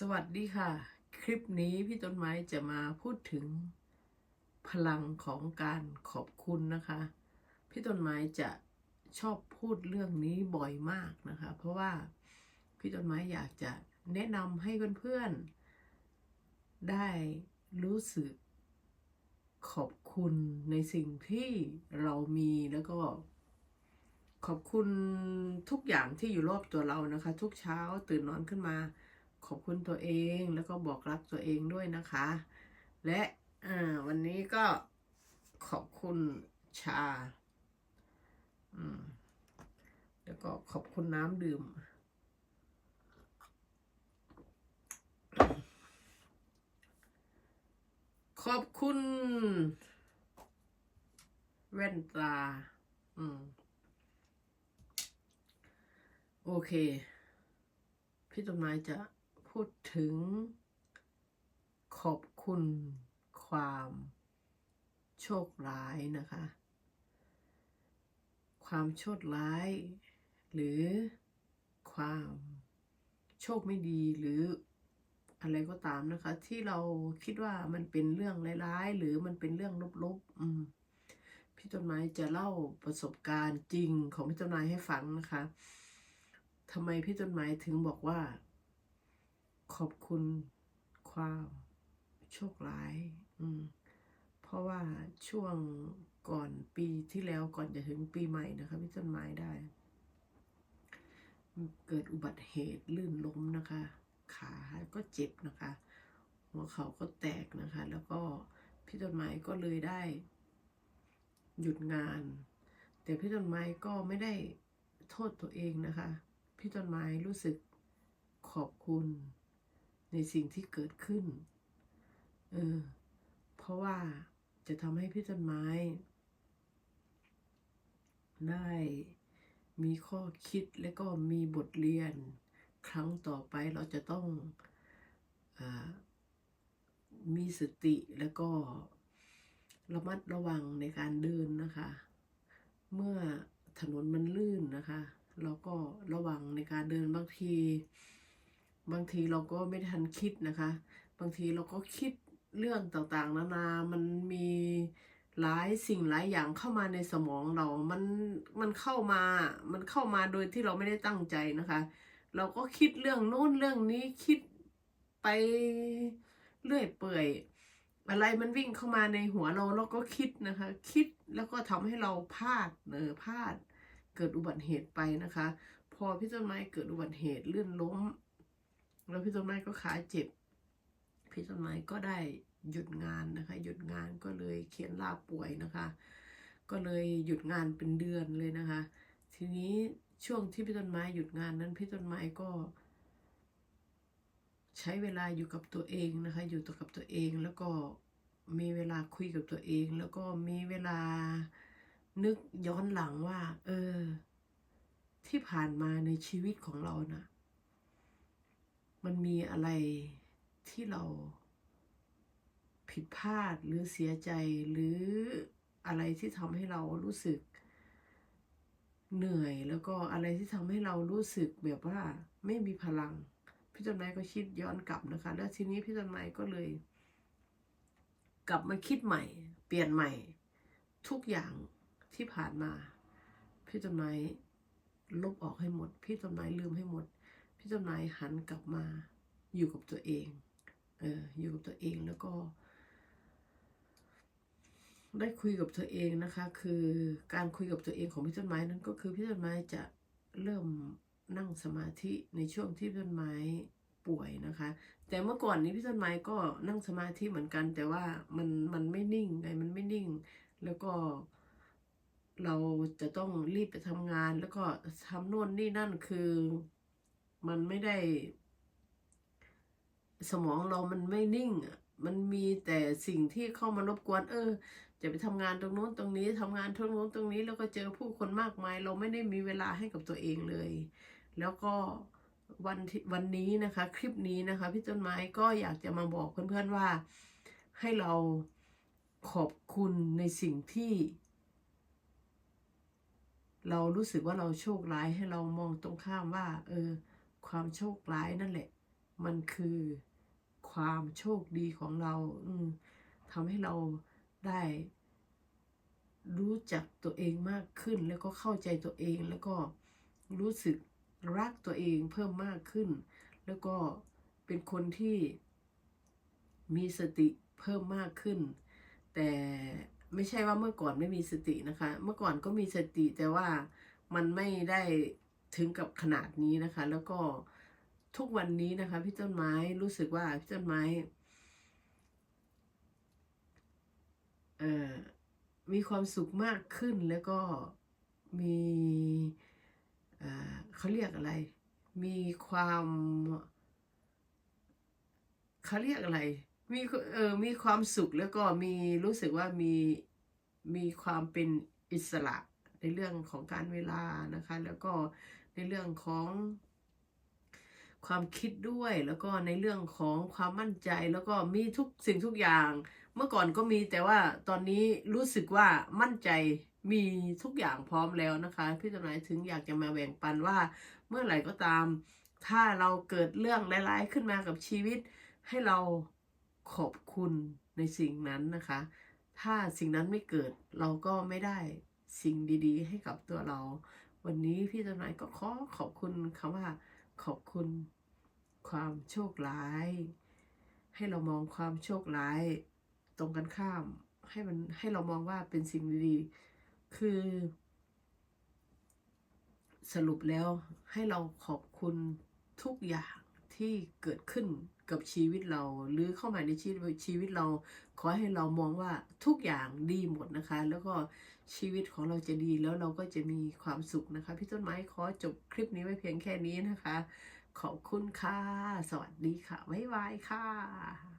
สวัสดีค่ะ คลิปนี้พี่ต้นไม้จะมาพูดถึงพลังของการขอบคุณนะคะ พี่ต้นไม้จะชอบพูดเรื่องนี้บ่อยมากนะคะ เพราะว่าพี่ต้นไม้อยากจะแนะนำให้เพื่อนๆได้รู้สึกขอบคุณในสิ่งที่เรามีแล้วก็ ขอบคุณทุกอย่างที่อยู่รอบตัวเรานะคะ ทุกเช้าตื่นนอนขึ้นมา ขอบคุณตัวเองแล้วก็บอกรักตัวเองด้วยนะคะ และวันนี้ก็ขอบคุณชา แล้วก็ขอบคุณน้ำดื่ม ขอบคุณแว่นตา อืม โอเค พี่ต้นไม้จะ พูดถึง ขอบคุณความโชคร้ายนะคะ ความโชคร้าย หรือความโชคไม่ดีหรืออะไรก็ตามนะคะ ที่เราคิดว่ามันเป็นเรื่องร้ายๆ หรือมันเป็นเรื่องลบๆพี่ต้นไม้จะเล่าประสบการณ์จริงของพี่ต้นไม้ให้ฟังนะคะทำไมพี่ต้นไม้ถึงบอกว่า ขอบคุณความโชคร้าย อืม เพราะว่าช่วงก่อนปีที่แล้วก่อนจะถึงปีใหม่นะคะพี่ต้นไม้ได้ เกิดอุบัติเหตุลื่นล้มนะคะ ขาก็เจ็บนะคะ หัวเขาก็แตกนะคะ แล้วก็พี่ต้นไม้ก็เลยได้ หยุดงาน แต่พี่ต้นไม้ก็ไม่ได้โทษตัวเองนะคะ พี่ต้นไม้รู้สึกขอบคุณ ในสิ่งที่เกิดขึ้น เออ เพราะว่าจะทำให้พี่ต้นไม้ ได้มีข้อคิดและก็มีบทเรียน ครั้งต่อไปเราจะต้องอมีสติแล้วก็ระมัดระวังในการเดินนะคะ เมื่อถนนมันลื่นนะคะ เราก็ระวังในการเดินบางที บางทีเราก็ไม่ทันคิดนะคะ บางทีเราก็คิดเรื่องต่างๆ นานา มันมีหลายสิ่งหลายอย่างเข้ามาในสมองเรา มัน มันเข้ามา มันเข้ามาโดยที่เราไม่ได้ตั้งใจนะคะ เราก็คิดเรื่องโน้นเรื่องนี้คิดไปเรื่อยเปื่อย อะไรมันวิ่งเข้ามาในหัวเราเราก็คิดนะคะ คิดแล้วก็ทำให้เราพลาดเออพลาด เกิดอุบัติเหตุไปนะคะ พอพี่ต้นไม้เกิดอุบัติเหตุลื่นล้ม แล้วพี่ต้นไม้ก็ขาเจ็บ พี่ต้นไม้ก็ได้หยุดงานนะคะ หยุดงานก็เลยเขียนลาป่วยนะคะ ก็เลยหยุดงานเป็นเดือนเลยนะคะ ทีนี้ช่วงที่พี่ต้นไม้หยุดงานนั้นพี่ต้นไม้ก็ ใช้เวลาอยู่กับตัวเองนะคะ อยู่ตัวกับตัวเองแล้วก็มีเวลาคุยกับตัวเอง แล้วก็มีเวลานึกย้อนหลังว่า เออ ที่ผ่านมาในชีวิตของเรานะ มันมีอะไรที่เราผิดพลาดหรือเสียใจหรืออะไรที่ทำให้เรารู้สึกเหนื่อยแล้วก็อะไรที่ทำให้เรารู้สึกแบบว่าไม่มีพลัง พี่ต้นไมก็คิดย้อนกลับนะคะ แล้วทีนี้พี่ต้นไมก็เลย กลับมาคิดใหม่ เปลี่ยนใหม่ ทุกอย่างที่ผ่านมา พี่ต้นไมลบออกให้หมด พี่ต้นไมลืมให้หมด พี่ต้นไม้หันกลับมาอยู่กับตัวเอง เออ อยู่กับตัวเองแล้วก็ ได้คุยกับตัวเองนะคะ คือการคุยกับตัวเองของพี่ต้นไม้นั้นก็คือพี่ต้นไม้จะเริ่มนั่งสมาธิในช่วงที่พี่ต้นไม้ป่วยนะคะ แต่เมื่อก่อนนี้พี่ต้นไม้ก็นั่งสมาธิเหมือนกัน แต่ว่ามันมันไม่นิ่งไงมันไม่นิ่ง แล้วก็เราจะต้องรีบไปทำงาน แล้วก็ทำโน่นนี่นั่นคือ มันไม่ได้ สมองเรามันไม่นิ่งอะมันมีแต่สิ่งที่เข้ามารบกวน เออ จะไปทำงานตรงโน้นตรงนี้ทำงานตรงโน้นตรงนี้ แล้วก็เจอผู้คนมากมาย เราไม่ได้มีเวลาให้กับตัวเองเลย แล้วก็วันที่วันนี้นะคะ คลิปนี้นะคะ พี่ต้นไม้ก็อยากจะมาบอกเพื่อนๆว่า ให้เราขอบคุณในสิ่งที่ เรารู้สึกว่าเราโชคร้ายให้เรามองตรงข้ามว่า เออ ความโชคร้ายนั่นแหละ มันคือความโชคดีของเรา อืทำให้เราได้รู้จักตัวเองมากขึ้น แล้วก็เข้าใจตัวเองแล้วก็รู้สึกรักตัวเองเพิ่มมากขึ้น แล้วก็เป็นคนที่มีสติเพิ่มมากขึ้น แต่ไม่ใช่ว่าเมื่อก่อนไม่มีสตินะคะ เมื่อก่อนก็มีสติแต่ว่ามันไม่ได้ ถึงกับขนาดนี้นะคะ แล้วก็ทุกวันนี้นะคะ พี่ต้นไม้รู้สึกว่าพี่ต้นไม้เอ่อมีความสุขมากขึ้นแล้วก็มีเอ่อเขาเรียกอะไร มีความเขาเรียกอะไรมีเออมีความสุขแล้วก็มีรู้สึกว่ามีมีความเป็นอิสระ ในเรื่องของการเวลานะคะ แล้วก็ในเรื่องของความคิดด้วยแล้วก็ในเรื่องของความมั่นใจแล้วก็มีทุกสิ่งทุกอย่าง เมื่อก่อนก็มีแต่ว่าตอนนี้รู้สึกว่ามั่นใจมีทุกอย่างพร้อมแล้วนะคะ พี่จำนายถึงอยากจะมาแบ่งปันว่า เมื่อไหร่ก็ตาม ถ้าเราเกิดเรื่องร้ายๆขึ้นมากับชีวิต ให้เราขอบคุณในสิ่งนั้นนะคะ ถ้าสิ่งนั้นไม่เกิดเราก็ไม่ได้ สิ่งดีๆ ให้กับตัวเรา วันนี้พี่จำหนายก็ขอขอบคุณคำว่าขอบคุณความโชคร้าย ให้เรามองความโชคร้าย ตรงกันข้าม ให้มันให้เรามองว่าเป็นสิ่งดีๆ คือ สรุปแล้วให้เราขอบคุณทุกอย่าง ที่เกิดขึ้นกับชีวิตเรา หรือเข้ามาในชีวิตชีวิตเรา ขอให้เรามองว่าทุกอย่างดีหมดนะคะ แล้วก็ชีวิตของเราจะดีแล้วเราก็จะมีความสุขนะคะ พี่ต้นไม้ขอจบคลิปนี้ไว้เพียงแค่นี้นะคะ ขอบคุณค่ะ สวัสดีค่ะบ๊ายบายค่ะ